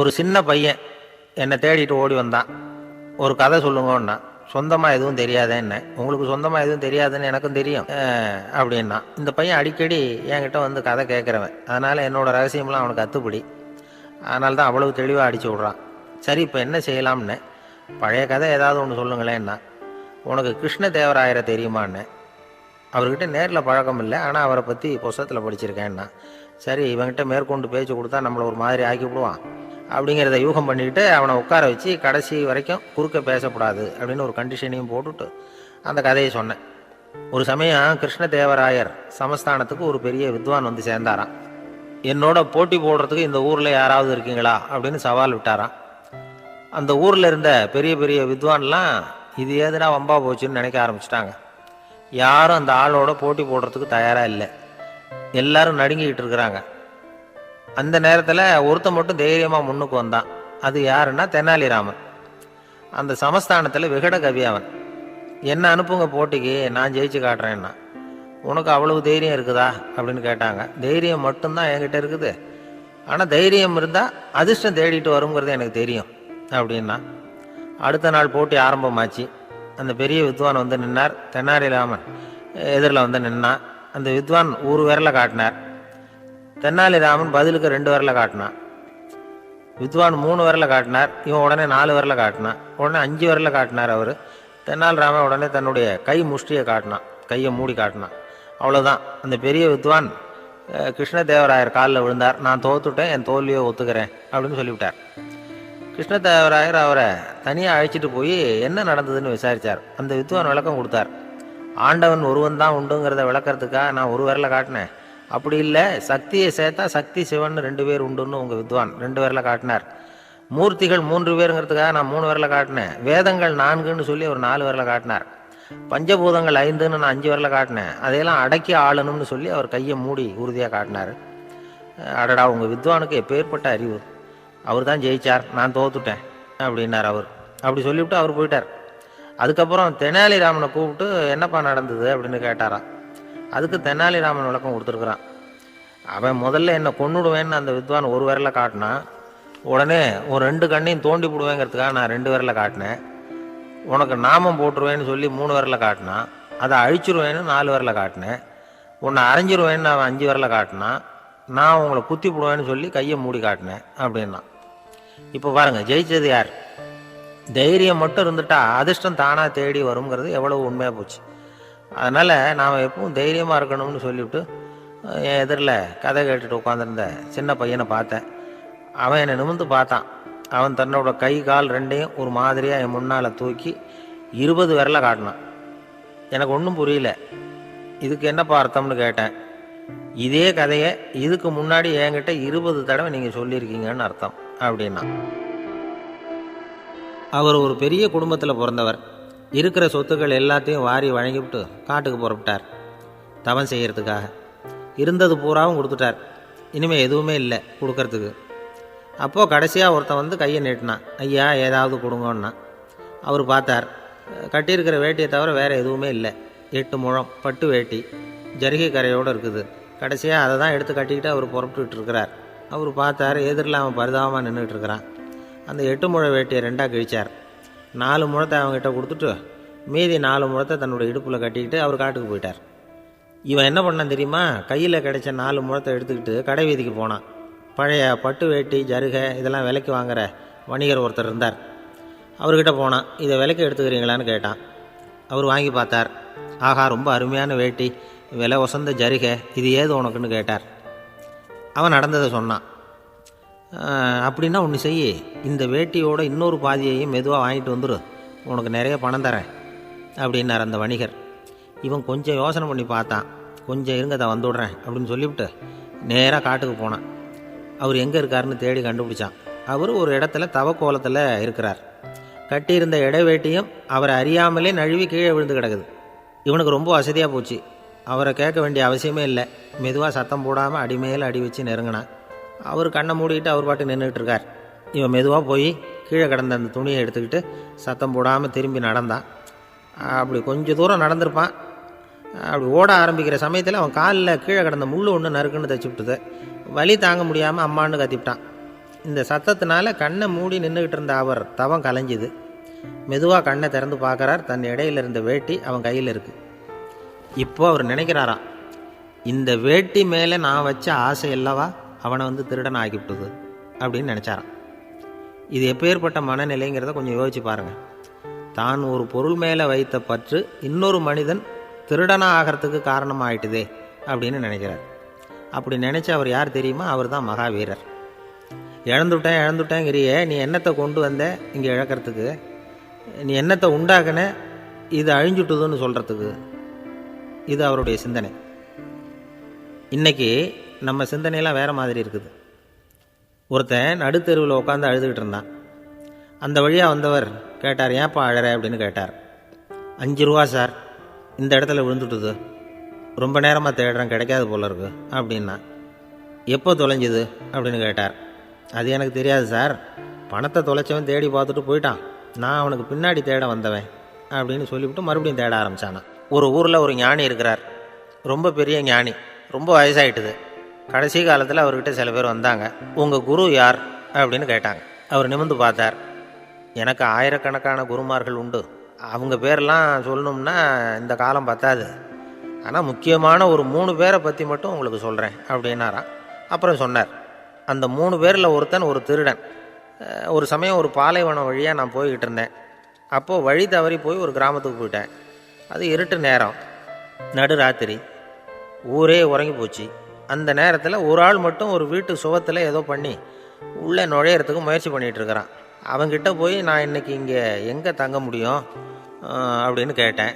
ஒரு சின்ன பையன் என்னை தேடிட்டு ஓடி வந்தான். ஒரு கதை சொல்லுங்கன்னா சொந்தமாக எதுவும் தெரியாதேன்னு. உங்களுக்கு சொந்தமாக எதுவும் தெரியாதுன்னு எனக்கும் தெரியும். அப்படின்னா இந்த பையன் அடிக்கடி என்கிட்ட வந்து கதை கேட்குறவன். அதனால் என்னோடய ரகசியம்லாம் அவனுக்கு அத்துப்படி. அதனால தான் அவ்வளவு தெளிவாக அடிச்சு விட்றான். சரி இப்போ என்ன செய்யலாம்னு? பழைய கதை ஏதாவது ஒன்று சொல்லுங்களேன்னா உனக்கு கிருஷ்ணதேவராயரை தெரியுமான்னு? அவர்கிட்ட நேரில் பழக்கம் இல்லை. ஆனால் அவரை பற்றி புஸ்தகத்தில் படிச்சிருக்கேன்னா சரி இவன்கிட்ட மேற்கொண்டு பேச்சு கொடுத்தா நம்மளை ஒரு மாதிரி ஆக்கி விடுவான் அப்படிங்கிறத யூகம் பண்ணிக்கிட்டு அவனை உட்கார வச்சு கடைசி வரைக்கும் குறுக்க பேசக்கூடாது அப்படின்னு ஒரு கண்டிஷனையும் போட்டுட்டு அந்த கதையை சொன்னேன். ஒரு சமயம் கிருஷ்ணதேவராயர் சமஸ்தானத்துக்கு ஒரு பெரிய வித்வான் வந்து சேர்ந்தாராம். என்னோட போட்டி போடுறதுக்கு இந்த ஊரில் யாராவது இருக்கீங்களா? அப்படின்னு சவால் விட்டாராம். அந்த ஊரில் இருந்த பெரிய பெரிய வித்வான்லாம் இது எதுனா வம்பா போச்சுன்னு நினைக்க ஆரம்பிச்சிட்டாங்க. யாரும் அந்த ஆளோட போட்டி போடுறதுக்கு தயாராக இல்லை. எல்லாரும் நடுங்கிக்கிட்டு இருக்கிறாங்க. அந்த நேரத்தில் ஒருத்தன் மட்டும் தைரியமாக முன்னுக்கு வந்தான். அது யாருன்னா தெனாலிராமன். அந்த சமஸ்தானத்தில் விகட கவி அவன். என்ன அனுப்புங்க போட்டிக்கு நான் ஜெயிச்சு காட்டுறேன்னா? உனக்கு அவ்வளவு தைரியம் இருக்குதா? அப்படின்னு கேட்டாங்க. தைரியம் மட்டும்தான் என்கிட்ட இருக்குது. ஆனால் தைரியம் இருந்தால் அதிர்ஷ்டம் தேடிட்டு வருங்கிறது எனக்கு தெரியும் அப்படின்னா. அடுத்த நாள் போட்டி ஆரம்பமாச்சு. அந்த பெரிய வித்வான் வந்து நின்னார். தென்னாலிராமன் எதிரில் வந்து நின்னான். அந்த வித்வான் ஒரு விரலை காட்டினார். தென்னாலிராமன் பதிலுக்கு ரெண்டு விரலை காட்டினான். வித்வான் மூணு விரலை காட்டினார் இவன் உடனே நாலு விரலை காட்டினான். உடனே அஞ்சு விரலை காட்டினார் அவர். தென்னாலிராமன் உடனே தன்னுடைய கை முஷ்டியை காட்டினான் கையை மூடி காட்டினான். அவ்வளோதான் அந்த பெரிய வித்வான் கிருஷ்ணதேவராயர் காலில் விழுந்தார். நான் தோத்துட்டேன் என் தோல்வியை ஒத்துக்கிறேன் அப்படின்னு சொல்லிவிட்டார். கிருஷ்ணதேவராயர் அவரை தனியாக அழைச்சிட்டு போய் என்ன நடந்ததுன்னு விசாரித்தார் அந்த வித்வான் விளக்கம் கொடுத்தார். ஆண்டவன் ஒருவன் தான் உண்டுங்கிறத விளக்கிறதுக்காக நான் ஒரு விரலை காட்டினேன். அப்படி இல்லை சக்தியை சேர்த்தா சக்தி சிவன் ரெண்டு பேர் உண்டுன்னு உங்கள் வித்வான் ரெண்டு விரலை காட்டினார். மூர்த்திகள் மூன்று பேருங்கிறதுக்காக நான் மூணு விரலை காட்டினேன். வேதங்கள் நான்குன்னு சொல்லி ஒரு நாலு விரலை காட்டினார். பஞ்சபூதங்கள் ஐந்துன்னு நான் அஞ்சு விரலை காட்டினேன். அதையெல்லாம் அடக்கி ஆளணும்னு சொல்லி அவர் கையை மூடி உறுதியாக காட்டினார். அடடா உங்கள் வித்வானுக்கு எப்பேற்பட்ட அறிவு. அவர் தான் ஜெயிச்சார். நான் தோத்துட்டேன் அப்படின்னார் அவர். அப்படி சொல்லிவிட்டு அவர் போயிட்டார். அதுக்கப்புறம் தெனாலிராமனை கூப்பிட்டு என்னப்பா நடந்தது அப்படின்னு கேட்டாராம். அதுக்கு தெனாலிராமன் விளக்கம் கொடுத்துருக்குறான். அவன் முதல்ல என்னை கொண்டுடுவேன்னு அந்த வித்வான் ஒரு விரலை காட்டினான். உடனே ஒரு ரெண்டு கண்ணையும் தோண்டி போடுவேங்கிறதுக்காக நான் ரெண்டு விரலை காட்டினேன். உனக்கு நாமம் போட்டுருவேன்னு சொல்லி மூணு விரலை காட்டினான். அதை அழிச்சிருவேன்னு நாலு விரலை காட்டினேன். உன்னை அரைஞ்சிருவேன்னு அவன் அஞ்சு விரலை காட்டினான். நான் உங்களை குத்தி போடுவேன்னு சொல்லி கையை மூடி காட்டினேன் அப்படின்னா இப்போ பாருங்கள் ஜெயிச்சது யார்? தைரியம் மட்டும் இருந்துட்டா அதிர்ஷ்டம் தானாக தேடி வருங்கிறது எவ்வளவு உண்மையாக போச்சு. அதனால் நாம் எப்பவும் தைரியமாக இருக்கணும்னு சொல்லிவிட்டு என் எதிரில் கதை கேட்டுட்டு உட்காந்துருந்த சின்ன பையனை பார்த்தேன். அவன் என்னை நிமிர்ந்து பார்த்தான். அவன் தன்னோட கை கால் ரெண்டையும் ஒரு மாதிரியாக என் முன்னால் தூக்கி இருபது விரலை காட்டினான். எனக்கு ஒன்றும் புரியல. இதுக்கு என்னப்பா அர்த்தம்னு கேட்டேன். இதே கதையை இதுக்கு முன்னாடி என்கிட்ட இருபது தடவை நீங்கள் சொல்லியிருக்கீங்கன்னு அர்த்தம் அப்படின்னா. அவர் ஒரு பெரிய குடும்பத்தில் பிறந்தவர். இருக்கிற சொத்துக்கள் எல்லாத்தையும் வாரி வழங்கிவிட்டு காட்டுக்கு புறப்பட்டார். தவம் செய்கிறதுக்காக இருந்தது பூராவும் கொடுத்துட்டார். இனிமேல் எதுவுமே இல்லை கொடுக்கறதுக்கு. அப்போது கடைசியாக ஒருத்தன் வந்து கையை நீட்டினான். ஐயா ஏதாவது கொடுங்கன்னா. அவர் பார்த்தார். கட்டியிருக்கிற வேட்டியை தவிர வேறு எதுவுமே இல்லை. எட்டு முழம் பட்டு வேட்டி. ஜருகை கரையோடு இருக்குது. கடைசியாக அதை தான் எடுத்து கட்டிக்கிட்டு அவர் புறப்பட்டுக்கிட்டு இருக்கிறார். அவர் பார்த்தார். எதிரில் அவன் பரிதாபமாக நின்றுட்டு இருக்கிறான். அந்த எட்டு முழ வேட்டியை ரெண்டாக கிழிச்சார். நாலு முழத்தை அவங்ககிட்ட கொடுத்துட்டு மீதி நாலு முழத்தை தன்னுடைய இடுப்பில் கட்டிக்கிட்டு அவர் காட்டுக்கு போயிட்டார். இவன் என்ன பண்ணான் தெரியுமா? கையில் கிடைச்ச நாலு முழத்தை எடுத்துக்கிட்டு கடை வீதிக்கு போனான். பழைய பட்டு வேட்டி ஜருகை இதெல்லாம் விலைக்கு வாங்குற வணிகர் ஒருத்தர் இருந்தார். அவர்கிட்ட போனான் இதை விலைக்கு எடுத்துக்கிறீங்களான்னு கேட்டான். அவர் வாங்கி பார்த்தார். ஆஹா ரொம்ப அருமையான வேட்டி விலை உசந்த ஜருகை இது ஏது உனக்குன்னு கேட்டார். அவன் நடந்ததை சொன்னான். அப்படின்னா ஒன்று செய். இந்த வேட்டியோட இன்னொரு பாதியையும் மெதுவாக வாங்கிட்டு வந்துடு உனக்கு நிறைய பணம் தரேன். அப்படின்னார் அந்த வணிகர். இவன் கொஞ்சம் யோசனை பண்ணி பார்த்தான். கொஞ்சம் இருங்க தான் வந்துவிடுறேன் அப்படின்னு சொல்லிவிட்டு நேராக காட்டுக்கு போனான். அவர் எங்கே இருக்காருன்னு தேடி கண்டுபிடிச்சான். அவர் ஒரு இடத்துல தவக்கோலத்தில் இருக்கிறார். கட்டியிருந்த இடைவேட்டியும் அவரை அறியாமலே நழுவி கீழே விழுந்து கிடக்குது. இவனுக்கு ரொம்ப வசதியாக போச்சு. அவரை கேட்க வேண்டிய அவசியமே இல்லை. மெதுவாக சத்தம் போடாமல் அடிமையில் அடி வச்சு நெருங்கினான். அவர் கண்ணை மூடிட்டு அவர் பாட்டு நின்றுட்டு இருக்கார். இவன் மெதுவாக போய் கீழே கிடந்த அந்த துணியை எடுத்துக்கிட்டு சத்தம் போடாமல் திரும்பி நடந்தான். அப்படி கொஞ்சம் தூரம் நடந்திருப்பான். அப்படி ஓட ஆரம்பிக்கிற சமயத்தில் அவன் காலில் கீழே கிடந்த முள் ஒன்று நறுக்குன்னு தச்சு விட்டுது. வலி தாங்க முடியாமல் அம்மான்னு கத்திவிட்டான். இந்த சத்தத்தினால கண்ணை மூடி நின்றுக்கிட்டு இருந்த அவர் தவம் கலைஞ்சுது. மெதுவாக கண்ணை திறந்து பார்க்குறார். தன் இடையில இருந்த வேட்டி அவன் கையில் இருக்குது இப்போ அவர் நினைக்கிறாராம் இந்த வேட்டி மேலே நான் வச்ச ஆசை அல்லவா? அவனை வந்து திருடன் ஆக்கிவிட்டது அப்படின்னு நினச்சாரான் இது எப்பேற்பட்ட மனநிலைங்கிறத கொஞ்சம் யோசிச்சு பாருங்கள் தான் ஒரு பொருள் மேலே வைத்த பற்று இன்னொரு மனிதன் திருடனாக ஆகிறதுக்கு காரணமாயிட்டுதே அப்படின்னு நினைக்கிறார். அப்படி நினச்ச அவர் யார் தெரியுமா? அவர் தான் மகாவீரர். இழந்துட்டேன் இழந்துட்டேங்கிறியே நீ என்னத்தை கொண்டு வந்த இங்கே இழக்கிறதுக்கு? நீ என்னத்தை உண்டாக்குன? இது அழிஞ்சுட்டுதுன்னு சொல்கிறதுக்கு இது அவருடைய சிந்தனை. இன்னைக்கு நம்ம சிந்தனையெல்லாம் வேறு மாதிரி இருக்குது. ஒருத்தன் நடுத்தெருவில் உட்காந்து அழுதுகிட்டு இருந்தான். அந்த வழியாக வந்தவர் கேட்டார் ஏன்ப்பா அழற? அப்படின்னு கேட்டார். அஞ்சு ரூபா சார். இந்த இடத்துல விழுந்துட்டுது. ரொம்ப நேரமாக தேடுறேன் கிடைக்காது போல இருக்கு. அப்படின்னா எப்போ தொலைஞ்சுது? அப்படின்னு கேட்டார். அது எனக்கு தெரியாது சார். பணத்தை தொலைச்சவன் தேடி பார்த்துட்டு போயிட்டான். நான் அவனுக்கு பின்னாடி தேட வந்தவன். அப்படின்னு சொல்லிவிட்டு மறுபடியும் தேட ஆரம்பிச்சானா ஒரு ஊரில் ஒரு ஞானி இருக்கிறார். ரொம்ப பெரிய ஞானி. ரொம்ப வயசாகிட்டுது கடைசி காலத்தில் அவர்கிட்ட சில பேர் வந்தாங்க. உங்கள் குரு யார்? அப்படின்னு கேட்டாங்க. அவர் நிமிர்ந்து பார்த்தார். எனக்கு ஆயிரக்கணக்கான குருமார்கள் உண்டு. அவங்க பேரெல்லாம் சொல்லணும்னா இந்த காலம் பத்தாது. ஆனால் முக்கியமான ஒரு மூணு பேரை பற்றி மட்டும் உங்களுக்கு சொல்கிறேன் அப்படின்னாராம். அப்புறம் சொன்னார். அந்த மூணு பேரில் ஒருத்தன் ஒரு திருடன். ஒரு சமயம் ஒரு பாலைவனம் வழியாக நான் போய்கிட்டு இருந்தேன். அப்போது வழி தவறி போய் ஒரு கிராமத்துக்கு போயிட்டேன். அது இருட்டு நேரம். நடு ராத்திரி ஊரே உறங்கி போச்சு. அந்த நேரத்தில் ஒரு ஆள் மட்டும் ஒரு வீட்டு சுவத்தில் ஏதோ பண்ணி உள்ளே நுழையிறதுக்கு முயற்சி பண்ணிகிட்ருக்கிறான் அவங்கிட்ட போய் நான் இன்னைக்கு இங்கே எங்கே தங்க முடியும்? அப்படின்னு கேட்டேன்.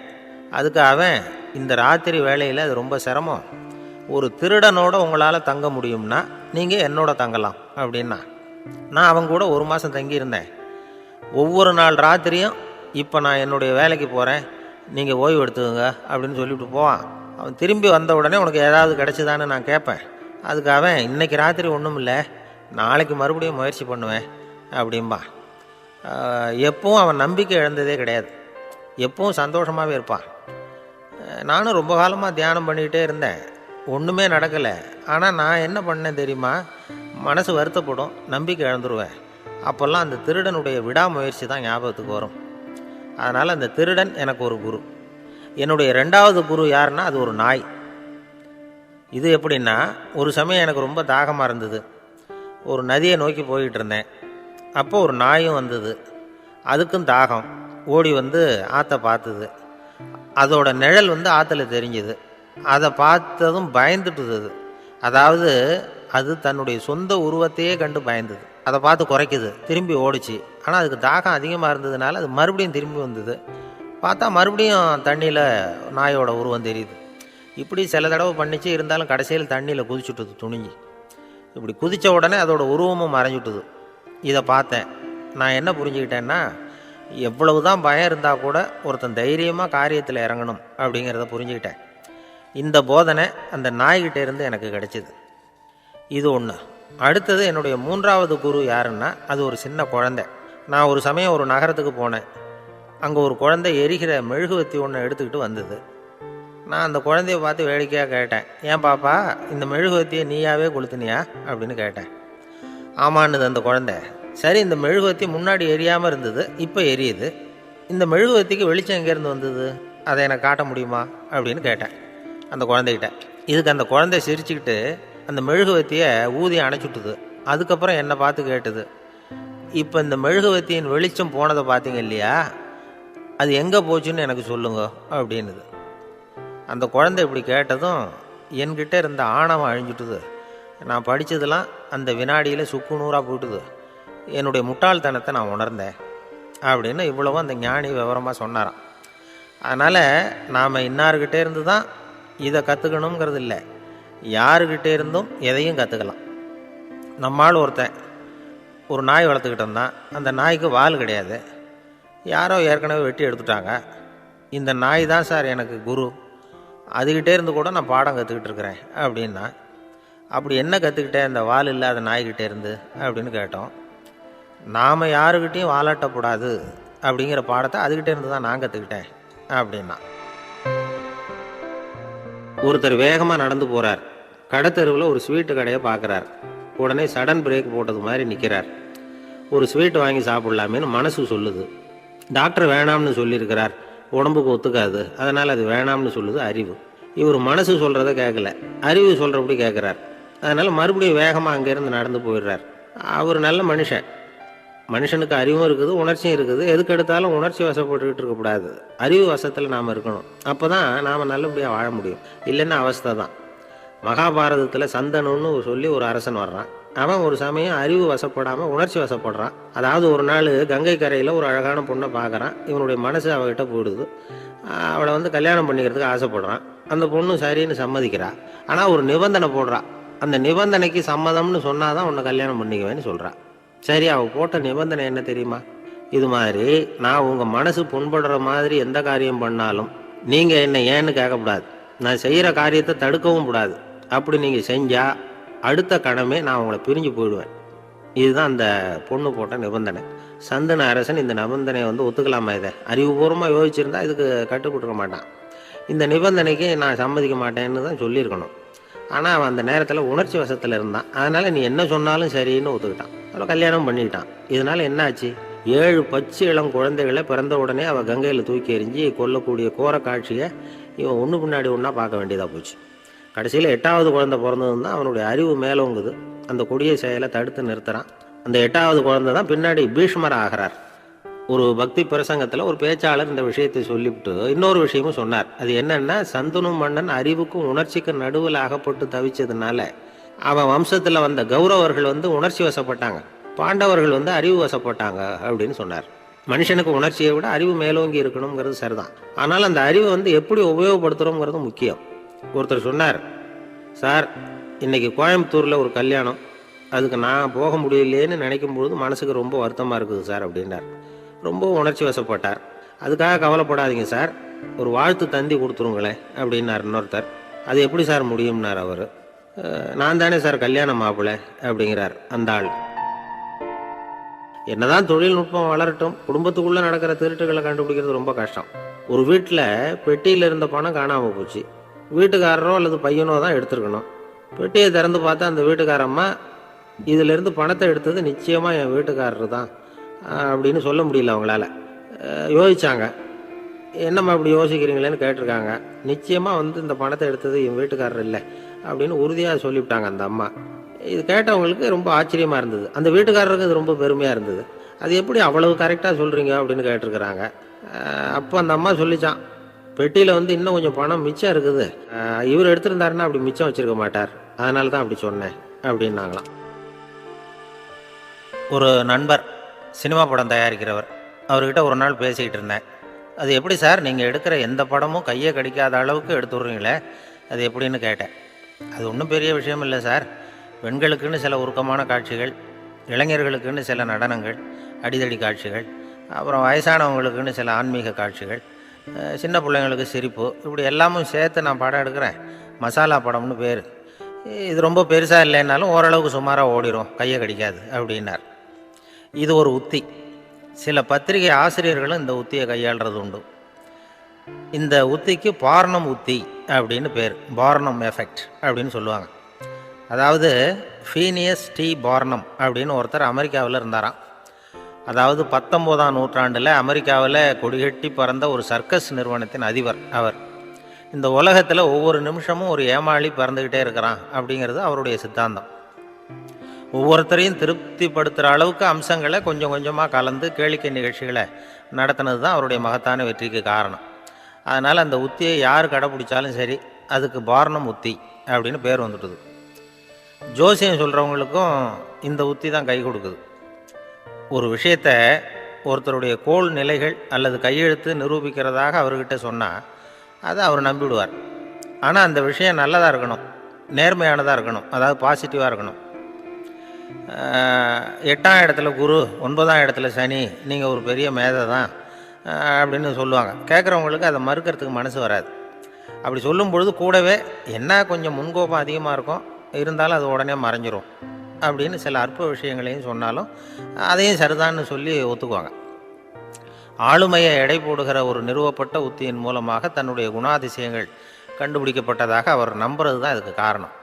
அதுக்கு அவன் இந்த ராத்திரி வேலையில் அது ரொம்ப சிரமம். ஒரு திருடனோட உங்களால் தங்க முடியும்னா நீங்கள் என்னோட தங்கலாம் அப்படின்னா. நான் அவங்க கூட ஒரு மாதம் தங்கியிருந்தேன். ஒவ்வொரு நாள் ராத்திரியும் இப்போ நான் என்னுடைய வேலைக்கு போகிறேன் நீங்கள் ஓய்வு எடுத்துக்கோங்க அப்படின்னு சொல்லிவிட்டு போவான். அவன் திரும்பி வந்த உடனே உனக்கு ஏதாவது கிடச்சிதான்னு நான் கேட்பேன். அதுக்கு அவன் இன்னைக்கு ராத்திரி ஒன்றும் இல்லை. நாளைக்கு மறுபடியும் முயற்சி பண்ணுவேன். அப்படிம்பா. எப்பவும் அவன் நம்பிக்கை இழந்ததே கிடையாது. எப்பவும் சந்தோஷமாகவே இருப்பான். நானும் ரொம்ப காலமாக தியானம் பண்ணிக்கிட்டே இருந்தேன். ஒன்றுமே நடக்கலை. ஆனால் நான் என்ன பண்ணேன் தெரியுமா? மனசு வருத்தப்படும். நம்பிக்கை இழந்துருவேன். அப்போல்லாம் அந்த திருடனுடைய விடாமுயற்சி தான் ஞாபகத்துக்கு வரும். அதனால் அந்த திருடன் எனக்கு ஒரு குரு. என்னுடைய ரெண்டாவது குரு யாருன்னா அது ஒரு நாய். இது எப்படின்னா ஒரு சமயம் எனக்கு ரொம்ப தாகமாக இருந்தது. ஒரு நதியை நோக்கி போயிட்டு இருந்தேன். அப்போ ஒரு நாயும் வந்தது. அதுக்கும் தாகம். ஓடி வந்து ஆற்றை பார்த்தது. அதோட நிழல் வந்து ஆற்றுல தெரிஞ்சுது. அதை பார்த்ததும் பயந்துட்டுது அது. அதாவது அது தன்னுடைய சொந்த உருவத்தையே கண்டு பயந்தது. அதை பார்த்து குறைக்குது. திரும்பி ஓடிச்சு. ஆனால் அதுக்கு தாகம் அதிகமாக இருந்ததுனால அது மறுபடியும் திரும்பி வந்தது. பார்த்தா மறுபடியும் தண்ணியில் நாயோட உருவம் தெரியுது. இப்படி சில தடவை பண்ணிச்சு இருந்தாலும் கடைசியில் தண்ணியில் குதிச்சுட்டுது துணிஞ்சு. இப்படி குதித்த உடனே அதோட உருவமும் மறைஞ்சுட்டுது. இதை பார்த்தேன். நான் என்ன புரிஞ்சுக்கிட்டேன்னா எவ்வளவு தான் பயம் இருந்தால் கூட ஒருத்தன் தைரியமாக காரியத்தில் இறங்கணும் அப்படிங்கிறத புரிஞ்சுக்கிட்டேன். இந்த போதனை அந்த நாய்கிட்ட இருந்து எனக்கு கிடைச்சிது. இது ஒன்று அடுத்தது என்னுடைய மூன்றாவது குரு யாருன்னா அது ஒரு சின்ன குழந்தை. நான் ஒரு சமயம் ஒரு நகரத்துக்கு போனேன். அங்கே ஒரு குழந்தை எரிகிற மெழுகுவத்தி ஒன்று எடுத்துக்கிட்டு வந்தது. நான் அந்த குழந்தைய பார்த்து வேடிக்கையாக கேட்டேன். ஏன் பாப்பா இந்த மெழுகுவத்தியை நீயாவே கொளுத்துனியா? அப்படின்னு கேட்டேன். ஆமான்னுது அந்த குழந்தை. சரி இந்த மெழுகுவத்தி முன்னாடி எரியாமல் இருந்தது இப்போ எரியுது. இந்த மெழுகுவத்திக்கு வெளிச்சம் எங்கேருந்து வந்தது? அதை எனக்கு காட்ட முடியுமா? அப்படின்னு கேட்டேன் அந்த குழந்தைகிட்ட. இதுக்கு அந்த குழந்தை சிரிச்சுக்கிட்டு அந்த மெழுகுவத்தியை ஊதி அணைச்சுட்டுது. அதுக்கப்புறம் என்னை பார்த்து கேட்டுது. இப்போ இந்த மெழுகுவத்தியின் வெளிச்சம் போனதை பார்த்தீங்க இல்லையா? அது எங்கே போச்சுன்னு எனக்கு சொல்லுங்க அப்படின்னுது. அந்த குழந்தை இப்படி கேட்டதும் என்கிட்ட இருந்த ஆணவம் அழிஞ்சுட்டுது. நான் படித்ததெல்லாம் அந்த வினாடியில் சுக்கு நூறாக போயிட்டுது. என்னுடைய முட்டாள்தனத்தை நான் உணர்ந்தேன் அப்படின்னு இவ்வளவும் அந்த ஞானி விவரமாக சொன்னாராம். அதனால் நாம் இன்னார்கிட்டே இருந்து தான் இதை கற்றுக்கணுங்கிறது இல்லை யாருக்கிட்டே இருந்தும் எதையும் கற்றுக்கலாம் நம்மால் ஒருத்தன் ஒரு நாய் வளர்த்துக்கிட்டு இருந்தான். அந்த நாய்க்கு வால் கிடையாது. யாரோ ஏற்கனவே வெட்டி எடுத்துட்டாங்க. இந்த நாய் தான் சார் எனக்கு குரு. அதுக்கிட்டே இருந்து கூட நான் பாடம் கற்றுக்கிட்டு இருக்கிறேன் அப்படின்னா அப்படி என்ன கற்றுக்கிட்டேன் இந்த வால் இல்லாத நாய்கிட்டே இருந்து அப்படின்னு கேட்டோம். நாம் யாருக்கிட்டேயும் வாலாட்டக்கூடாது அப்படிங்கிற பாடத்தை அதுக்கிட்டே இருந்து தான் நான் கற்றுக்கிட்டேன் அப்படின்னா. ஒருத்தர் வேகமாக நடந்து போகிறார் கடத்தெருவில் ஒரு ஸ்வீட்டு கடையை பார்க்குறார். உடனே சடன் பிரேக் போட்டது மாதிரி நிற்கிறார் ஒரு ஸ்வீட் வாங்கி சாப்பிட்லாமேன்னு மனசு சொல்லுது. டாக்டர் வேணாம்னு சொல்லியிருக்கிறார். உடம்புக்கு ஒத்துக்காது. அதனால் அது வேணாம்னு சொல்லுது அறிவு. இவர் மனசு சொல்கிறத கேட்கல அறிவு சொல்கிறபடி கேட்குறார் அதனால் மறுபடியும் வேகமாக அங்கேருந்து நடந்து போயிடுறார். அவர் நல்ல மனுஷன். மனுஷனுக்கு அறிவும் இருக்குது உணர்ச்சியும் இருக்குது. எதுக்கு எடுத்தாலும் உணர்ச்சி வசப்பட்டுக்கிட்டு இருக்கக்கூடாது அறிவு வசத்தில் நாம் இருக்கணும். அப்போ தான் நாம் நல்லபடியாக வாழ முடியும். இல்லைன்னா அவஸ்தை தான். மகாபாரதத்தில் சந்தனுன்னு சொல்லி ஒரு அரசன் வர்றான். அவன் ஒரு சமயம் அறிவு வசப்படாமல் உணர்ச்சி வசப்படுறான். அதாவது ஒரு நாள் கங்கை கரையில் ஒரு அழகான பொண்ணை பார்க்குறான். இவனுடைய மனசு அவகிட்ட போயிடுது. அவளை வந்து கல்யாணம் பண்ணிக்கிறதுக்கு ஆசைப்படுறான். அந்த பொண்ணு சரின்னு சம்மதிக்கிறா. ஆனால் ஒரு நிபந்தனை போடுறா. அந்த நிபந்தனைக்கு சம்மதம்னு சொன்னால் தான் உன்னை கல்யாணம் பண்ணிக்குவேன்னு சொல்கிறான் சரி அவள் போட்ட நிபந்தனை என்ன தெரியுமா? இது மாதிரி நான் உங்கள் மனசு புண்படுற மாதிரி எந்த காரியம் பண்ணாலும் நீங்கள் என்ன ஏன்னு கேட்கக்கூடாது. நான் செய்கிற காரியத்தை தடுக்கவும் கூடாது. அப்படி நீங்கள் செஞ்சால் அடுத்த கடமே நான் உங்களை பிரிஞ்சு போயிடுவேன். இதுதான் அந்த பொண்ணு போட்ட நிபந்தனை. சந்தன அரசன் இந்த நிபந்தனையை வந்து ஒத்துக்கலாமா இதை? அறிவுபூர்வமாக யோசிச்சிருந்தா இதுக்கு கட்டுப்பட்டுருக்க மாட்டான். இந்த நிபந்தனைக்கு நான் சம்மதிக்க மாட்டேன்னு தான் சொல்லியிருக்கணும். ஆனால் அவன் அந்த நேரத்தில் உணர்ச்சி வசத்தில் இருந்தான். அதனால் நீ என்ன சொன்னாலும் சரின்னு ஒத்துக்கிட்டான். அவளை கல்யாணம் பண்ணிக்கிட்டான். இதனால் என்னாச்சு? ஏழு பச்சை இளம் குழந்தைகளை பிறந்த உடனே அவள் கங்கையில் தூக்கி எறிஞ்சு கொல்லக்கூடிய கோர காட்சியை இவன் ஒன்று பின்னாடி ஒன்றா பார்க்க வேண்டியதாக போச்சு. கடைசியில் எட்டாவது குழந்தை பிறந்ததுன்னா அவனுடைய அறிவு மேலோங்குது அந்த கொடிய செயலை தடுத்து நிறுத்துறான். அந்த எட்டாவது குழந்தை தான் பின்னாடி பீஷ்மர் ஆகிறார். ஒரு பக்தி பிரசங்கத்தில் ஒரு பேச்சாளர் இந்த விஷயத்தை சொல்லிவிட்டு இன்னொரு விஷயமும் சொன்னார். அது என்னன்னா சந்தனு மன்னன் அறிவுக்கும் உணர்ச்சிக்கும் நடுவில் அகப்பட்டு தவிச்சதுனால அவன் வம்சத்தில் வந்த கௌரவர்கள் வந்து உணர்ச்சி வசப்பட்டாங்க. பாண்டவர்கள் வந்து அறிவு வசப்பட்டாங்க அப்படின்னு சொன்னார். மனுஷனுக்கு உணர்ச்சியை விட அறிவு மேலோங்கி இருக்கணுங்கிறது சரிதான். ஆனால் அந்த அறிவை வந்து எப்படி உபயோகப்படுத்துகிறோங்கிறது முக்கியம். ஒருத்தர் சொன்னார் சார் இன்னைக்கு கோயம்புத்தூரில் ஒரு கல்யாணம். அதுக்கு நான் போக முடியலேன்னு நினைக்கும் பொழுது மனசுக்கு ரொம்ப வருத்தமாக இருக்குது சார் அப்படின்னார். ரொம்ப உணர்ச்சி வசப்பட்டார். அதுக்காக கவலைப்படாதீங்க சார் ஒரு வாழ்த்து தந்தி கொடுத்துருங்களேன் அப்படின்னார் இன்னொருத்தர். அது எப்படி சார் முடியும்னார் அவர்? நான் தானே சார் கல்யாணம் மாப்பிள்ளை அப்படிங்கிறார் அந்த ஆள். என்னதான் தொழில்நுட்பம் வளரட்டும் குடும்பத்துக்குள்ளே நடக்கிற திருட்டுகளை கண்டுபிடிக்கிறது ரொம்ப கஷ்டம். ஒரு வீட்டில் பெட்டியில் இருந்த பணம் காணாமல் போச்சு. வீட்டுக்காரரோ அல்லது பையனோ தான் எடுத்துருக்கணும். பெட்டியை திறந்து பார்த்தா அந்த வீட்டுக்காரம்மா இதிலிருந்து பணத்தை எடுத்தது நிச்சயமாக என் வீட்டுக்காரர் தான். அப்படின்னு சொல்ல முடியல அவங்களால. யோசிச்சாங்க. என்னம்மா இப்படி யோசிக்கிறீங்களேன்னு கேட்டிருக்காங்க. நிச்சயமாக வந்து இந்த பணத்தை எடுத்தது என் வீட்டுக்காரர் இல்லை அப்படின்னு உறுதியாக சொல்லிவிட்டாங்க அந்த அம்மா. இது கேட்டவங்களுக்கு ரொம்ப ஆச்சரியமாக இருந்தது. அந்த வீட்டுக்காரருக்கு இது ரொம்ப பெருமையாக இருந்தது. அது எப்படி அவ்வளவு கரெக்டாக சொல்கிறீங்க அப்படின்னு கேட்டிருக்கிறாங்க. அப்போ அந்த அம்மா சொல்லிச்சான். பெட்டியில் வந்து இன்னும் கொஞ்சம் பணம் மிச்சம் இருக்குது. இவர் எடுத்திருந்தாருன்னா அப்படி மிச்சம் வச்சிருக்க மாட்டார். அதனால தான் அப்படி சொன்னேன் அப்படின்னாங்களாம். ஒரு நண்பர் சினிமா படம் தயாரிக்கிறவர். அவர்கிட்ட ஒரு நாள் பேசிக்கிட்டு இருந்தேன். அது எப்படி சார்? நீங்கள் எடுக்கிற எந்த படமும் கையை கடிக்காத அளவுக்கு எடுத்துடுறீங்களே? அது எப்படின்னு கேட்டேன். அது ஒன்றும் பெரிய விஷயம் இல்லை சார். பெண்களுக்குன்னு சில உருக்கமான காட்சிகள் இளைஞர்களுக்குன்னு சில நடனங்கள் அடிதடி காட்சிகள் அப்புறம் வயசானவங்களுக்குன்னு சில ஆன்மீக காட்சிகள் சின்ன பிள்ளைங்களுக்கு சிரிப்பு. இப்படி எல்லாமும் சேர்த்து நான் படம் எடுக்கிறேன். மசாலா படம்னு பேர். இது ரொம்ப பெருசாக இல்லைன்னாலும் ஓரளவுக்கு சுமாராக ஓடிடும் கையை கடிக்காது அப்படின்னார். இது ஒரு உத்தி. சில பத்திரிகை ஆசிரியர்களும் இந்த உத்தியை கையாளுறது உண்டு. இந்த உத்திக்கு பார்னம் உத்தி அப்படின்னு பேர். பார்னம் எஃபெக்ட் அப்படின்னு சொல்லுவாங்க. அதாவது ஃபீனியஸ் டி பார்னம் அப்படின்னு ஒருத்தர் அமெரிக்காவில் இருந்தாராம். அதாவது பத்தொம்போதாம் நூற்றாண்டில் அமெரிக்காவில் கொடிகட்டி பறந்த ஒரு சர்க்கஸ் நிறுவனத்தின் அதிபர் அவர். இந்த உலகத்தில் ஒவ்வொரு நிமிஷமும் ஒரு ஏமாளி பறந்துக்கிட்டே இருக்கிறான் அப்படிங்கிறது அவருடைய சித்தாந்தம். ஒவ்வொருத்தரையும் திருப்திப்படுத்துகிற அளவுக்கு அம்சங்களை கொஞ்சம் கொஞ்சமாக கலந்து கேளிக்கை நிகழ்ச்சிகளை நடத்தினது தான் அவருடைய மகத்தான வெற்றிக்கு காரணம். அதனால் அந்த உத்தியை யார் கடைப்பிடிச்சாலும் சரி அதுக்கு பாரணம் உத்தி அப்படின்னு பேர் வந்துட்டுது. ஜோசியம் சொல்கிறவங்களுக்கும் இந்த உத்தி தான் கை கொடுக்குது. ஒரு விஷயத்தை ஒருத்தருடைய கோல் நிலைகள் அல்லது கையெழுத்து நிரூபிக்கிறதாக அவர்கிட்ட சொன்னால் அதை அவர் நம்பிவிடுவார். ஆனால் அந்த விஷயம் நல்லதாக இருக்கணும் நேர்மையானதாக இருக்கணும் அதாவது பாசிட்டிவாக இருக்கணும். எட்டாம் இடத்துல குரு ஒன்பதாம் இடத்துல சனி நீங்கள் ஒரு பெரிய மேதை தான் அப்படின்னு சொல்லுவாங்க. கேட்குறவங்களுக்கு அதை மறுக்கிறதுக்கு மனசு வராது. அப்படி சொல்லும் பொழுது கூடவே என்ன கொஞ்சம் முன்கோபம் அதிகமாக இருக்கும் இருந்தாலும் அது உடனே மறைஞ்சிரும். அப்படின்னு சில அற்ப விஷயங்களையும் சொன்னாலும் அதையும் சரிதான்னு சொல்லி ஒத்துக்குவாங்க. ஆளுமையை எடை போடுகிற ஒரு நிறுவப்பட்ட உத்தியின் மூலமாக தன்னுடைய குணாதிசயங்கள் கண்டுபிடிக்கப்பட்டதாக அவர் நம்புறது தான் இதுக்கு காரணம்.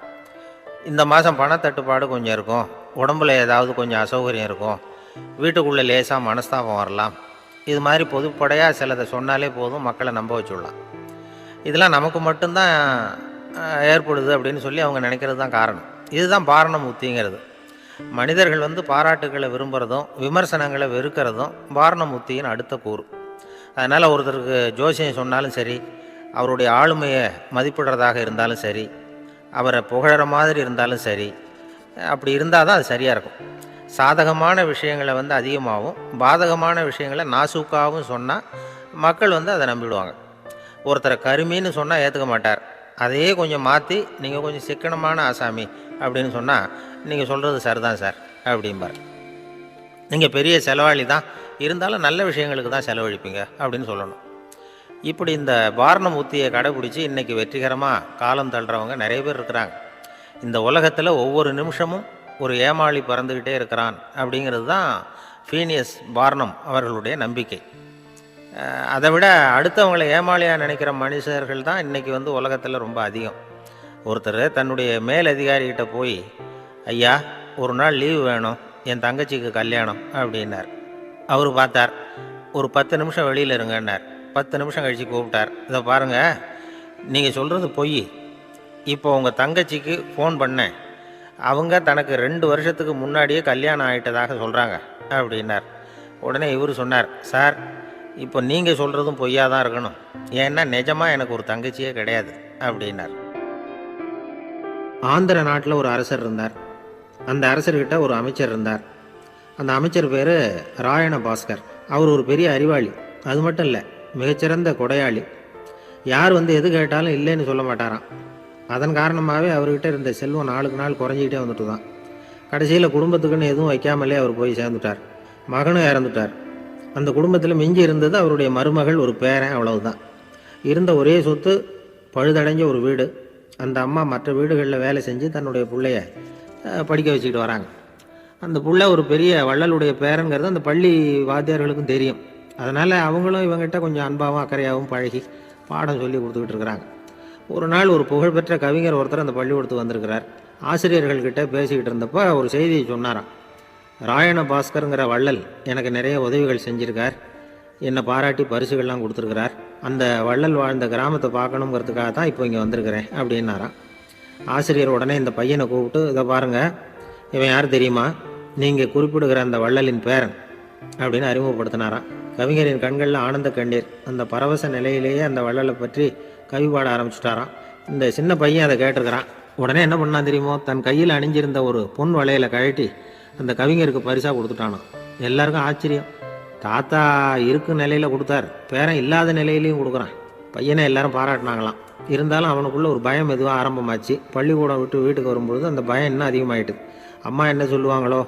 இந்த மாதம் பணத்தட்டுப்பாடு கொஞ்சம் இருக்கும். உடம்புல ஏதாவது கொஞ்சம் அசௌகரியம் இருக்கும். வீட்டுக்குள்ளே லேசாக மனஸ்தாபம் வரலாம். இது மாதிரி பொதுப்படையாக சிலதை சொன்னாலே போதும் மக்களை நம்ப வச்சுடலாம். இதெல்லாம் நமக்கு மட்டும்தான் ஏற்படுது அப்படின்னு சொல்லி அவங்க நினைக்கிறது தான் காரணம். இதுதான் பாரணமுத்திங்கிறது மனிதர்கள் வந்து பாராட்டுகளை விரும்புகிறதும் விமர்சனங்களை வெறுக்கிறதும் பாரணமுத்தியின் அடுத்த கூறு. அதனால் ஒருத்தருக்கு ஜோசியம் சொன்னாலும் சரி அவருடைய ஆளுமையை மதிப்பிடுறதாக இருந்தாலும் சரி அவரை புகழற மாதிரி இருந்தாலும் சரி அப்படி இருந்தால் தான் அது சரியாக இருக்கும். சாதகமான விஷயங்களை வந்து அதிகமாகவும் பாதகமான விஷயங்களை நாசூக்காகவும் சொன்னால் மக்கள் வந்து அதை நம்பிவிடுவாங்க ஒருத்தரை கருமின்னு சொன்னால் ஏற்றுக்க மாட்டார். அதையே கொஞ்சம் மாற்றி நீங்கள் கொஞ்சம் சிக்கனமான ஆசாமி அப்படின்னு சொன்னால் நீங்கள் சொல்கிறது சரிதான் சார் அப்படிம்பார். நீங்கள் பெரிய செலவாளி தான் இருந்தாலும் நல்ல விஷயங்களுக்கு தான் செலவழிப்பீங்க அப்படின்னு சொல்லணும். இப்படி இந்த பாரணமுத்தியை கடைபிடிச்சி இன்றைக்கி வெற்றிகரமாக காலம் தள்ளுறவங்க நிறைய பேர் இருக்கிறாங்க. இந்த உலகத்தில் ஒவ்வொரு நிமிஷமும் ஒரு ஏமாளி பறந்துக்கிட்டே இருக்கிறான் அப்படிங்கிறது தான் ஃபீனியஸ் வாரணம் அவர்களுடைய நம்பிக்கை. அதை விட அடுத்தவங்களை ஏமாளியாக நினைக்கிற மனுஷர்கள் தான் இன்றைக்கி வந்து உலகத்தில் ரொம்ப அதிகம். ஒருத்தர் தன்னுடைய மேலதிகாரிகிட்ட போய் ஐயா ஒரு நாள் லீவு வேணும் என் தங்கச்சிக்கு கல்யாணம் அப்படின்னார். அவர் பார்த்தார். ஒரு பத்து நிமிஷம் வெளியில் இருங்கன்னார். பத்து நிமிஷம் கழித்து கூப்பிட்டார். இதை பாருங்கள் நீங்கள் சொல்கிறது பொய். இப்போ உங்கள் தங்கச்சிக்கு ஃபோன் பண்ணேன். அவங்க தனக்கு ரெண்டு வருஷத்துக்கு முன்னாடியே கல்யாணம் ஆகிட்டதாக சொல்கிறாங்க அப்படின்னார். உடனே இவர் சொன்னார் சார் இப்போ நீங்கள் சொல்கிறதும் பொய்யாக தான் இருக்கணும். ஏன்னா நிஜமாக எனக்கு ஒரு தங்கச்சியே கிடையாது அப்படின்னார். ஆந்திர நாட்டில் ஒரு அரசர் இருந்தார். அந்த அரசர்கிட்ட ஒரு அமைச்சர் இருந்தார். அந்த அமைச்சர் பேர் ராயண பாஸ்கர் அவர் ஒரு பெரிய அறிவாளி. அது மட்டும் இல்லை மிகச்சிறந்த கொடையாளி. யார் வந்து எது கேட்டாலும் இல்லைன்னு சொல்ல மாட்டாராம். அதன் காரணமாகவே அவர்கிட்ட இருந்த செல்வம் நாளுக்கு நாள் குறைஞ்சிக்கிட்டே வந்துட்டு தான் கடைசியில் குடும்பத்துக்குன்னு எதுவும் வைக்காமலே அவர் போய் சேர்ந்துட்டார். மகனும் இறந்துட்டார். அந்த குடும்பத்தில் மிஞ்சி இருந்தது அவருடைய மருமகள் ஒரு பேரன் அவ்வளவுதான். இருந்த ஒரே சொத்து பழுதடைஞ்ச ஒரு வீடு. அந்த அம்மா மற்ற வீடுகளில் வேலை செஞ்சு தன்னுடைய பிள்ளைய படிக்க வச்சுக்கிட்டு வராங்க. அந்த பிள்ளை ஒரு பெரிய வள்ளலுடைய பேரங்கிறது அந்த பள்ளி வாத்தியார்களுக்கும் தெரியும். அதனால் அவங்களும் இவங்ககிட்ட கொஞ்சம் அன்பாகவும் அக்கறையாகவும் பழகி பாடம் சொல்லி கொடுத்துக்கிட்டு இருக்கிறாங்க. ஒரு நாள் ஒரு புகழ்பெற்ற கவிஞர் ஒருத்தர் அந்த பள்ளிக்கூடத்துக்கு வந்திருக்கிறார். ஆசிரியர்கள்கிட்ட பேசிக்கிட்டு இருந்தப்போ ஒரு செய்தியை சொன்னாராம். ராயண பாஸ்கருங்கிற வள்ளல் எனக்கு நிறைய உதவிகள் செஞ்சுருக்கார். என்னை பாராட்டி பரிசுகள்லாம் கொடுத்துருக்கிறார். அந்த வள்ளல் வாழ்ந்த கிராமத்தை பார்க்கணுங்கிறதுக்காக தான் இப்போ இங்கே வந்திருக்கிறேன் அப்படின்னாராம். ஆசிரியர் உடனே இந்த பையனை கூப்பிட்டு இதை பாருங்கள் இவன் யார் தெரியுமா? நீங்கள் குறிப்பிடுகிற அந்த வள்ளலின் பேரன். அப்படின்னு அறிமுகப்படுத்தினாராம். கவிஞரின் கண்களில் ஆனந்த கண்ணீர். அந்த பரவச நிலையிலேயே அந்த வள்ளலை பற்றி கவி பாட ஆரம்பிச்சிட்டாராம். இந்த சின்ன பையன் அதை கேட்டிருக்கிறான். உடனே என்ன பண்ணான் தெரியுமோ தன் கையில் அணிஞ்சிருந்த ஒரு பொன் வளையலை கழட்டி அந்த கவிஞருக்கு பரிசாக கொடுத்துட்டானோ எல்லாருக்கும் ஆச்சரியம். தாத்தா இருக்கும் நிலையில் கொடுத்தாரு. பேரன் இல்லாத நிலையிலையும் கொடுக்குறான். பையனை எல்லாரும் பாராட்டினாங்களாம். இருந்தாலும் அவனுக்குள்ள ஒரு பயம் எதுவும் ஆரம்பமாச்சு. பள்ளிக்கூடம் விட்டு வீட்டுக்கு வரும்பொழுது அந்த பயம் இன்னும் அதிகமாயிட்டு. அம்மா என்ன சொல்லுவாங்களோ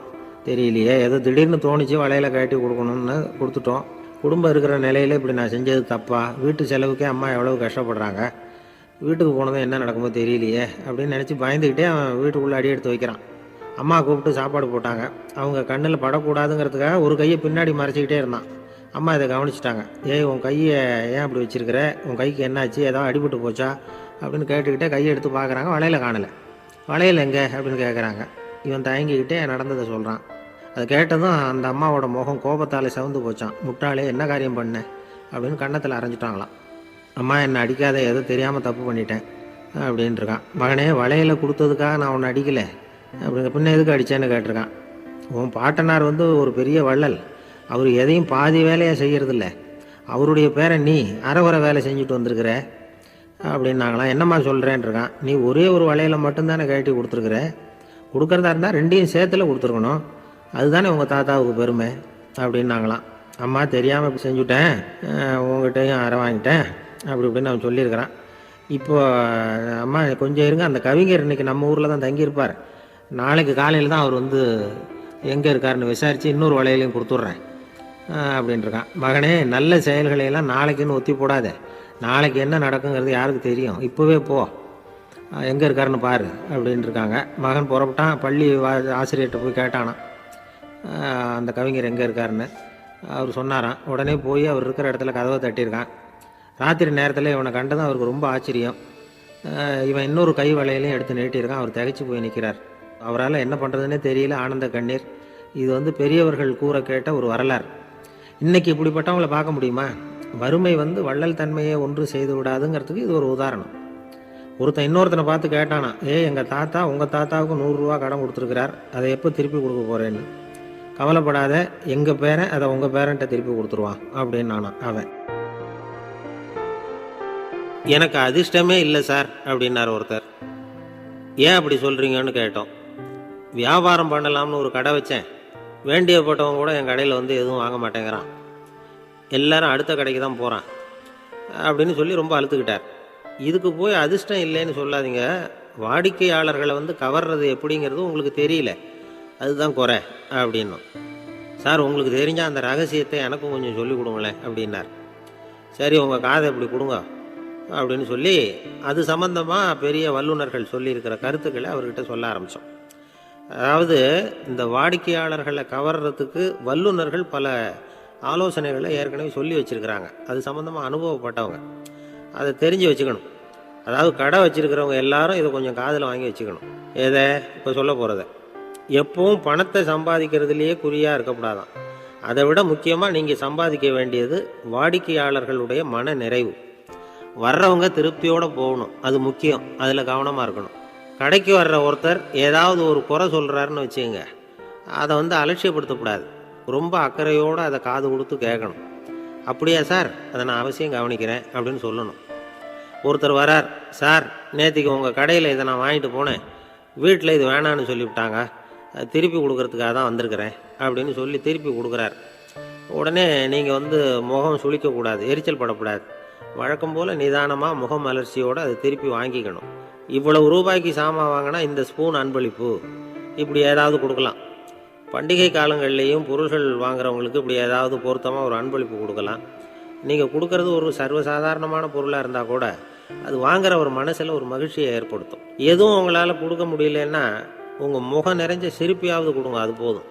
தெரியலையே. ஏதோ திடீர்னு தோணிச்சு வலையில் கட்டி கொடுக்கணும்னு கொடுத்துட்டோம். குடும்பம் இருக்கிற நிலையில் இப்படி நான் செஞ்சது தப்பா? வீட்டு செலவுக்கே அம்மா எவ்வளோ கஷ்டப்படுறாங்க? வீட்டுக்கு போனதும் என்ன நடக்குமோ தெரியலையே அப்படின்னு நினச்சி பயந்துக்கிட்டே அவன் வீட்டுக்குள்ளே அடி எடுத்து வைக்கிறான். அம்மா கூப்பிட்டு சாப்பாடு போட்டாங்க. அவங்க கண்ணில் படக்கூடாதுங்கிறதுக்காக ஒரு கையை பின்னாடி மறைச்சிக்கிட்டே இருந்தான். அம்மா இதை கவனிச்சிட்டாங்க. ஏய் உன் கையை ஏன் அப்படி வச்சிருக்கிற? உன் கைக்கு என்னாச்சு? ஏதாவது அடிபட்டு போச்சா? அப்படின்னு கேட்டுக்கிட்டே கையை எடுத்து பார்க்குறாங்க. வளையல காணலை. வளையல் எங்கே? அப்படின்னு கேட்குறாங்க இவன் தயங்கிக்கிட்டே நடந்ததை சொல்கிறான் அது கேட்டதும் அந்த அம்மாவோட முகம் கோபத்தால் சவுந்து போச்சான் முட்டாளே என்ன காரியம் பண்ண? அப்படின்னு கன்னத்தில் அரைஞ்சிட்டாங்களாம். அம்மா என்னை அடிக்காத ஏதோ தெரியாமல் தப்பு பண்ணிட்டேன் அப்படின்ட்டுருக்கான் மகனே வளையலை கொடுத்ததுக்காக நான் உன்னை அடிக்கலை. அப்படிங்கிற பின்ன எதுக்கு அடித்தேன்னு கேட்டிருக்கான். உன் பாட்டனார் வந்து ஒரு பெரிய வள்ளல். அவர் எதையும் பாதி வேலையாக செய்கிறதில்ல அவருடைய பேரை நீ அரைகுறை வேலை செஞ்சுட்டு வந்திருக்கிற அப்படின்னாங்களாம் என்னம்மா சொல்கிறேன்ருக்கான் நீ ஒரே ஒரு வலையில் மட்டும்தானே கழட்டி கொடுத்துருக்குற. கொடுக்குறதா இருந்தால் ரெண்டையும் சேர்த்துல கொடுத்துருக்கணும். அதுதானே உங்கள் தாத்தாவுக்கு பெருமை அப்படின்னாங்களாம். அம்மா தெரியாமல் இப்படி செஞ்சுட்டேன். உங்ககிட்டையும் அற வாங்கிட்டேன். அப்படி இப்படின்னு அவன் சொல்லியிருக்கிறான். இப்போ அம்மா கொஞ்சம் இருங்க. அந்த கவிஞர் இன்னைக்கு நம்ம ஊரில் தான் தங்கியிருப்பார். நாளைக்கு காலையில் தான் அவர் வந்து எங்கே இருக்காருன்னு விசாரித்து இன்னொரு வலையிலையும் கொடுத்துட்றேன். அப்படின்ட்டுருக்கான் மகனே நல்ல செயல்களையெல்லாம் நாளைக்குன்னு ஒத்தி போடாத. நாளைக்கு என்ன நடக்குங்கிறது யாருக்கு தெரியும். இப்போவே போ. எங்கே இருக்காருன்னு பாரு அப்படின்ட்டு இருக்காங்க. மகன் புறப்பட்டான். பள்ளி வா ஆசிரியர்கிட்ட போய் கேட்டானான் அந்த கவிஞர் எங்கே இருக்காருன்னு. அவர் சொன்னாராம். உடனே போய் அவர் இருக்கிற இடத்துல கதவை தட்டியிருக்கான். ராத்திரி நேரத்தில் இவனை கண்டதும் அவருக்கு ரொம்ப ஆச்சரியம். இவன் இன்னொரு கை வலையிலையும் எடுத்து நீட்டியிருக்கான். அவர் திகைச்சு போய் நிற்கிறார் அவரால் என்ன பண்ணுறதுனே தெரியல ஆனந்த கண்ணீர். இது வந்து பெரியவர்கள் கூற கேட்ட ஒரு வரலாறு. இன்னைக்கு இப்படிப்பட்டவங்கள பார்க்க முடியுமா? வறுமை வந்து வள்ளல் தன்மையை ஒன்று செய்து விடாதுங்கிறதுக்கு இது ஒரு உதாரணம். ஒருத்தன் இன்னொருத்தனை பார்த்து கேட்டானா ஏ எங்கள் தாத்தா உங்கள் தாத்தாவுக்கு நூறுரூவா கடன் கொடுத்துருக்கிறார். அதை எப்போ திருப்பி கொடுக்க போகிறேன்னு கவலைப்படாத எங்கள் பேரன் அதை உங்கள் பேரன்ட்ட திருப்பி கொடுத்துருவான் அப்படின்னு நானா அவன். எனக்கு அதிர்ஷ்டமே இல்லை சார் அப்படின்னார் ஒருத்தர். ஏன் அப்படி சொல்கிறீங்கன்னு கேட்டோம். வியாபாரம் பண்ணலாம்னு ஒரு கடை வச்சேன். வேண்டியப்பட்டவன் கூட என் கடையில் வந்து எதுவும் வாங்க மாட்டேங்கிறான். எல்லாரும் அடுத்த கடைக்கு தான் போகிறான் அப்படின்னு சொல்லி ரொம்ப அழுத்துக்கிட்டார். இதுக்கு போய் அதிர்ஷ்டம் இல்லைன்னு சொல்லாதீங்க. வாடிக்கையாளர்களை வந்து கவர்றது எப்படிங்கிறது உங்களுக்கு தெரியல. அதுதான் குறை அப்படின்னும். சார் உங்களுக்கு தெரிஞ்ச அந்த ரகசியத்தை எனக்கும் கொஞ்சம் சொல்லிக் கொடுங்களேன் அப்படின்னார். சரி உங்கள் காதை இப்படி கொடுங்க அப்படின்னு சொல்லி அது சம்மந்தமாக பெரிய வல்லுநர்கள் சொல்லியிருக்கிற கருத்துக்களை அவர்கிட்ட சொல்ல ஆரம்பித்தோம் அதாவது இந்த வாடிக்கையாளர்களை கவர்றதுக்கு வல்லுநர்கள் பல ஆலோசனைகளை ஏற்கனவே சொல்லி வச்சுருக்கிறாங்க. அது சம்மந்தமாக அனுபவப்பட்டவங்க. அதை தெரிஞ்சு வச்சுக்கணும். அதாவது கடை வச்சுருக்கிறவங்க எல்லாரும் இதை கொஞ்சம் காதில் வாங்கி வச்சுக்கணும். எதை? இப்போ சொல்ல போகிறத எப்பவும் பணத்தை சம்பாதிக்கிறதுலையே குறியாக இருக்கக்கூடாதான். அதை விட முக்கியமாக நீங்கள் சம்பாதிக்க வேண்டியது வாடிக்கையாளர்களுடைய மன நிறைவு வர்றவங்க திருப்தியோடு போகணும். அது முக்கியம். அதில் கவனமாக இருக்கணும். கடைக்கு வர்ற ஒருத்தர் ஏதாவது ஒரு குறை சொல்கிறாருன்னு வச்சுங்க அதை வந்து அலட்சியப்படுத்தக்கூடாது. ரொம்ப அக்கறையோடு அதை காது கொடுத்து கேட்கணும். அப்படியா சார்? அதை நான் அவசியம் கவனிக்கிறேன் அப்படின்னு சொல்லணும். ஒருத்தர் வரார். சார் நேற்றுக்கு உங்கள் கடையில் இதை நான் வாங்கிட்டு போனேன். வீட்டில் இது வேணான்னு சொல்லிவிட்டாங்க. திருப்பி கொடுக்கறதுக்காக தான் வந்திருக்கிறேன் அப்படின்னு சொல்லி திருப்பி கொடுக்குறார். உடனே நீங்கள் வந்து முகம் சுளிக்கக்கூடாது எரிச்சல் படக்கூடாது. வழக்கம் போல் நிதானமாக முகம் மலர்ச்சியோடு அதை திருப்பி வாங்கிக்கணும். இவ்வளவு ரூபாய்க்கு சாமான் வாங்கினா இந்த ஸ்பூன் அன்பளிப்பு. இப்படி ஏதாவது கொடுக்கலாம். பண்டிகை காலங்கள்லேயும் பொருள்கள் வாங்குறவங்களுக்கு இப்படி ஏதாவது பொருத்தமாக ஒரு அன்பளிப்பு கொடுக்கலாம். நீங்கள் கொடுக்கறது ஒரு சர்வசாதாரணமான பொருளாக இருந்தால் கூட அது வாங்குற ஒரு மனசில் ஒரு மகிழ்ச்சியை ஏற்படுத்தும். எதுவும் உங்களால் கொடுக்க முடியலன்னா உங்கள் முகம் நிறைஞ்ச சிரிப்பியாவது கொடுங்க அது போதும்.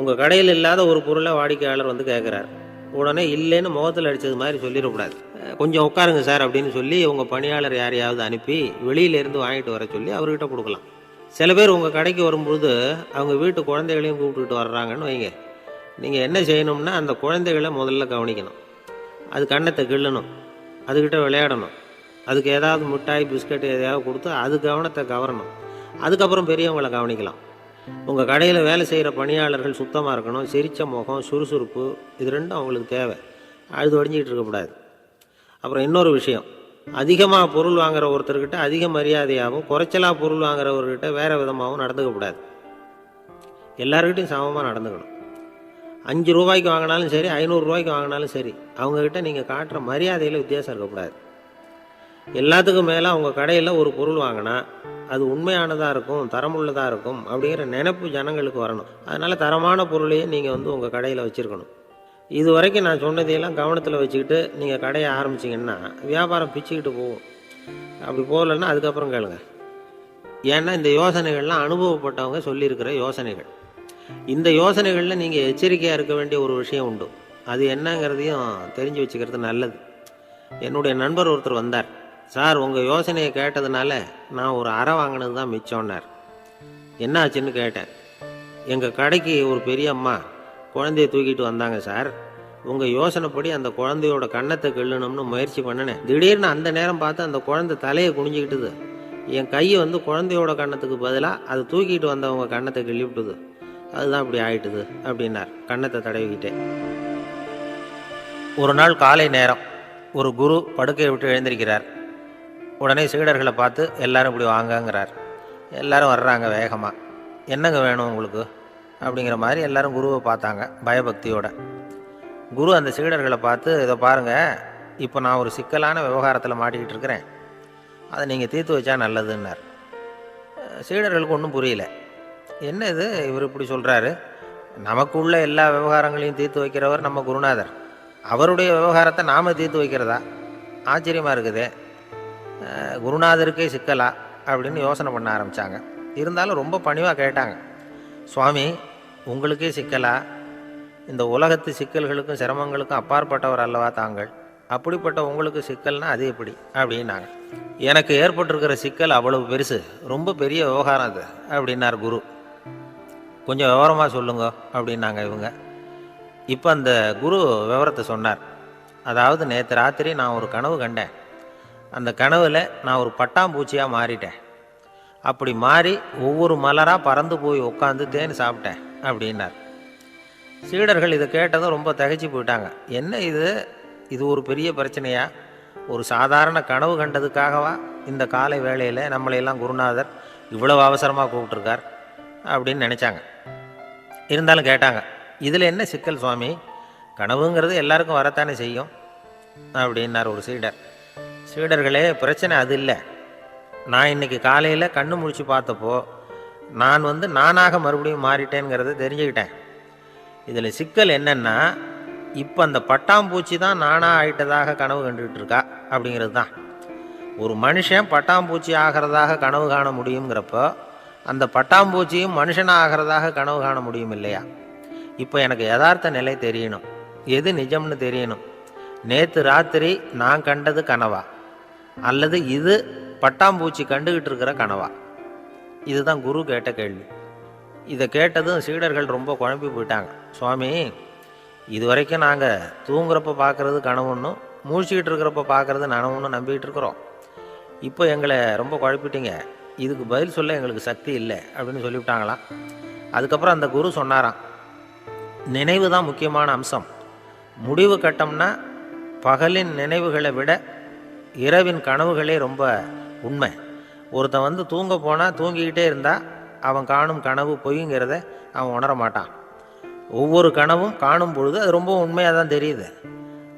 உங்கள் கடையில் இல்லாத ஒரு பொருளை வாடிக்கையாளர் வந்து கேட்குறாரு உடனே இல்லைன்னு முகத்தில் அடித்தது மாதிரி சொல்லிடக்கூடாது. கொஞ்சம் உட்காருங்க சார் அப்படின்னு சொல்லி உங்கள் பணியாளர் யாரையாவது அனுப்பி வெளியிலேருந்து வாங்கிட்டு வர சொல்லி அவர்கிட்ட கொடுக்கலாம். சில பேர் உங்கள் கடைக்கு வரும்பொழுது அவங்க வீட்டு குழந்தைகளையும் கூப்பிட்டுட்டு வர்றாங்கன்னு வைங்க. நீங்கள் என்ன செய்யணும்னா அந்த குழந்தைகளை முதல்ல கவனிக்கணும். அது கண்ணத்தை கிள்ளணும். அதுக்கிட்ட விளையாடணும். அதுக்கு ஏதாவது மிட்டாய் பிஸ்கட் எதையாவது கொடுத்து அது கவனத்தை கவரணும். அதுக்கப்புறம் பெரியவங்களை கவனிக்கலாம். உங்கள் கடையில் வேலை செய்கிற பணியாளர்கள் சுத்தமாக இருக்கணும் சிரித்த முகம் சுறுசுறுப்பு இது ரெண்டும் அவங்களுக்கு தேவை. அழுது வடிஞ்சிக்கிட்டு இருக்கக்கூடாது அப்புறம் இன்னொரு விஷயம் அதிகமாக பொருள் வாங்குற ஒருத்தர்கிட்ட அதிக மரியாதையாகவும் குறைச்சலாக பொருள் வாங்குறவர்கிட்ட வேறு விதமாகவும் நடந்துக்கக்கூடாது எல்லாருக்கிட்டையும் சமமாக நடந்துக்கணும். அஞ்சு ரூபாய்க்கு வாங்கினாலும் சரி ஐநூறு ரூபாய்க்கு வாங்கினாலும் சரி அவங்கக்கிட்ட நீங்கள் காட்டுற மரியாதையில் வித்தியாசம் இருக்கக்கூடாது எல்லாத்துக்கும் மேலே அவங்க கடையில் ஒரு பொருள் வாங்கினா அது உண்மையானதாக இருக்கும் தரமுள்ளதாக இருக்கும் அப்படிங்கிற நினைப்பு ஜனங்களுக்கு வரணும். அதனால் தரமான பொருளையே நீங்கள் வந்து உங்கள் கடையில் வச்சுருக்கணும். இது வரைக்கும் நான் சொன்னதையெல்லாம் கவனத்தில் வச்சுக்கிட்டு நீங்கள் கடையை ஆரம்பிச்சிங்கன்னா வியாபாரம் பிச்சுக்கிட்டு போகும். அப்படி போகலன்னா அதுக்கப்புறம் கேளுங்க. ஏன்னா இந்த யோசனைகள்லாம் அனுபவப்பட்டவங்க சொல்லியிருக்கிற யோசனைகள். இந்த யோசனைகளில் நீங்கள் எச்சரிக்கையாக இருக்க வேண்டிய ஒரு விஷயம் உண்டு. அது என்னங்கிறதையும் தெரிஞ்சு வச்சுக்கிறது நல்லது. என்னுடைய நண்பர் ஒருத்தர் வந்தார். சார் உங்கள் யோசனையை கேட்டதுனால நான் ஒரு அறை வாங்கினது தான் மிச்சம்னார். என்னாச்சுன்னு கேட்டேன். எங்கள் கடைக்கு ஒரு பெரிய அம்மா குழந்தைய தூக்கிட்டு வந்தாங்க சார். உங்கள் யோசனைப்படி அந்த குழந்தையோட கன்னத்தை கிள்ளணும்னு முயற்சி பண்ணினேன். திடீர்னு அந்த நேரம் பார்த்து அந்த குழந்தை தலையை குனிஞ்சிக்கிட்டுது. என் கையை வந்து குழந்தையோட கன்னத்துக்கு பதிலாக அதை தூக்கிட்டு வந்தவங்க கன்னத்தை கிள்ளி விட்டுது அதுதான் இப்படி ஆயிட்டுது அப்படின்னார். கன்னத்தை தடவிக்கிட்டேன். ஒரு நாள் காலை நேரம் ஒரு குரு படுக்கையை விட்டு எழுந்திருக்கிறார். உடனே சீடர்களை பார்த்து எல்லாரும் இப்படி வாங்கங்கிறார். எல்லாரும் வர்றாங்க வேகமாக என்னங்க வேணும் உங்களுக்கு? அப்படிங்கிற மாதிரி எல்லாரும் குருவை பார்த்தாங்க பயபக்தியோட. குரு அந்த சீடர்களை பார்த்து இதை பாருங்கள் இப்போ நான் ஒரு சிக்கலான விவகாரத்தில் மாட்டிக்கிட்டு இருக்கிறேன். அதை நீங்கள் தீர்த்து வச்சா நல்லதுன்னார். சீடர்களுக்கு ஒன்றும் புரியல. என்ன இது? இவர் இப்படி சொல்கிறாரு நமக்குள்ள எல்லா விவகாரங்களையும் தீர்த்து வைக்கிறவர் நம்ம குருநாதர். அவருடைய விவகாரத்தை நாம் தீர்த்து வைக்கிறதா? ஆச்சரியமாக இருக்குதே. குருநாதருக்கே சிக்கலா அப்படின்னு யோசனை பண்ண ஆரம்பித்தாங்க இருந்தாலும் ரொம்ப பணிவாக கேட்டாங்க. சுவாமி உங்களுக்கே சிக்கலா? இந்த உலகத்து சிக்கல்களுக்கும் சிரமங்களுக்கும் அப்பாற்பட்டவர் அல்லவா தாங்கள்? அப்படிப்பட்ட உங்களுக்கு சிக்கல்னா அது எப்படி? அப்படின்னாங்க. எனக்கு ஏற்பட்டிருக்கிற சிக்கல் அவ்வளவு பெருசு. ரொம்ப பெரிய விவகாரம் அது அப்படின்னார் குரு. கொஞ்சம் விவரமாக சொல்லுங்க அப்படின்னாங்க இவங்க. இப்போ அந்த குரு விவரத்தை சொன்னார். அதாவது நேற்று ராத்திரி நான் ஒரு கனவு கண்டேன். அந்த கனவில் நான் ஒரு பட்டாம்பூச்சியாக மாறிட்டேன். அப்படி மாறி ஒவ்வொரு மலராக பறந்து போய் உட்காந்து தேன் சாப்பிட்டேன் அப்படின்னார். சீடர்கள் இதை கேட்டதும் ரொம்ப தகைச்சு போயிட்டாங்க. என்ன இது? இது ஒரு பெரிய பிரச்சனையா? ஒரு சாதாரண கனவு கண்டதுக்காகவா? இந்த காலை வேளையில் நம்மளையெல்லாம் குருநாதர் இவ்வளவு அவசரமாக கூப்பிட்ருக்கார் அப்படின்னு நினச்சாங்க. இருந்தாலும் கேட்டாங்க இதில் என்ன சிக்கல் சுவாமி? கனவுங்கிறது எல்லாருக்கும் வரத்தானே செய்யும்? அப்படின்னார் ஒரு சீடர். சீடர்களே பிரச்சனை அது இல்லை. நான் இன்னைக்கு காலையில் கண்ணு முடிச்சு பார்த்தப்போ நான் வந்து நானாக மறுபடியும் மாறிட்டேங்கிறத தெரிஞ்சுக்கிட்டேன். இதில் சிக்கல் என்னென்னா இப்போ அந்த பட்டாம்பூச்சி தான் நானாக ஆயிட்டதாக கனவு கண்டுகிட்டு இருக்கா? அப்படிங்கிறது தான். ஒரு மனுஷன் பட்டாம்பூச்சி ஆகிறதாக கனவு காண முடியுங்கிறப்போ அந்த பட்டாம்பூச்சியும் மனுஷன் ஆகிறதாக கனவு காண முடியும் இல்லையா? இப்போ எனக்கு யதார்த்த நிலை தெரியணும். எது நிஜம்னு தெரியணும். நேற்று ராத்திரி நான் கண்டது கனவா? அல்லது இது பட்டாம்பூச்சி கண்டுகிட்டு இருக்கிற கனவா? இதுதான் குரு கேட்ட கேள்வி. இதை கேட்டதும் சீடர்கள் ரொம்ப குழம்பி போயிட்டாங்க. சுவாமி இது வரைக்கும் நாங்கள் தூங்குறப்ப பார்க்குறது கனவுன்னு மூழ்கிக்கிட்டு இருக்கிறப்ப பார்க்குறது நனவுன்னு நம்பிக்கிட்டு இருக்கிறோம் இப்போ எங்களை ரொம்ப குழப்பிட்டீங்க. இதுக்கு பதில் சொல்ல எங்களுக்கு சக்தி இல்லை அப்படின்னு சொல்லிவிட்டாங்களாம் அதுக்கப்புறம் அந்த குரு சொன்னாராம் நினைவு தான் முக்கியமான அம்சம். முடிவு கட்டம்னா பகலின் நினைவுகளை விட இரவின் கனவுகளே ரொம்ப உண்மை. ஒருத்தன் வந்து தூங்க போனால் தூங்கிக்கிட்டே இருந்தால் அவன் காணும் கனவு பொய்ங்கிறத அவன் உணர மாட்டான். ஒவ்வொரு கனவும் காணும் பொழுது அது ரொம்ப உண்மையாக தான் தெரியுது.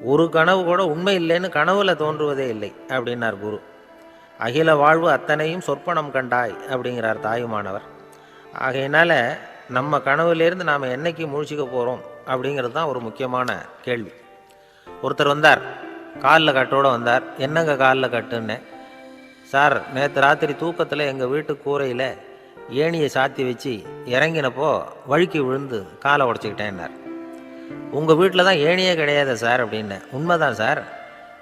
ஒரு கனவு கூட உண்மை இல்லைன்னு கனவுல தோன்றுவதே இல்லை அப்படின்னார் குரு. அகில வாழ்வு அத்தனையும் சொற்பனம் கண்டாய் அப்படிங்கிறார் தாயுமானவர். ஆகையினால நம்ம கனவுலேருந்து நாம் என்னைக்கு முழிச்சிக்க போகிறோம் அப்படிங்கிறது தான் ஒரு முக்கியமான கேள்வி. ஒருத்தர் வந்தார் காலில் கட்டோட வந்தார். என்னங்க காலில் கட்டுன்னு? சார் நேற்று ராத்திரி தூக்கத்தில் எங்கள் வீட்டு கூரையில் ஏணியை சாத்தி வச்சு இறங்கினப்போ வழுக்கி விழுந்து காலை உடச்சிக்கிட்டேன்னார். உங்கள் வீட்டில் தான் ஏணியே கிடையாது சார் அப்படின்னு. உண்மைதான் சார்.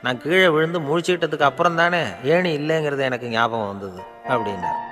நான் கீழே விழுந்து முழிச்சுக்கிட்டதுக்கு அப்புறம் தானே ஏணி இல்லைங்கிறது எனக்கு ஞாபகம் வந்தது அப்படின்னார்.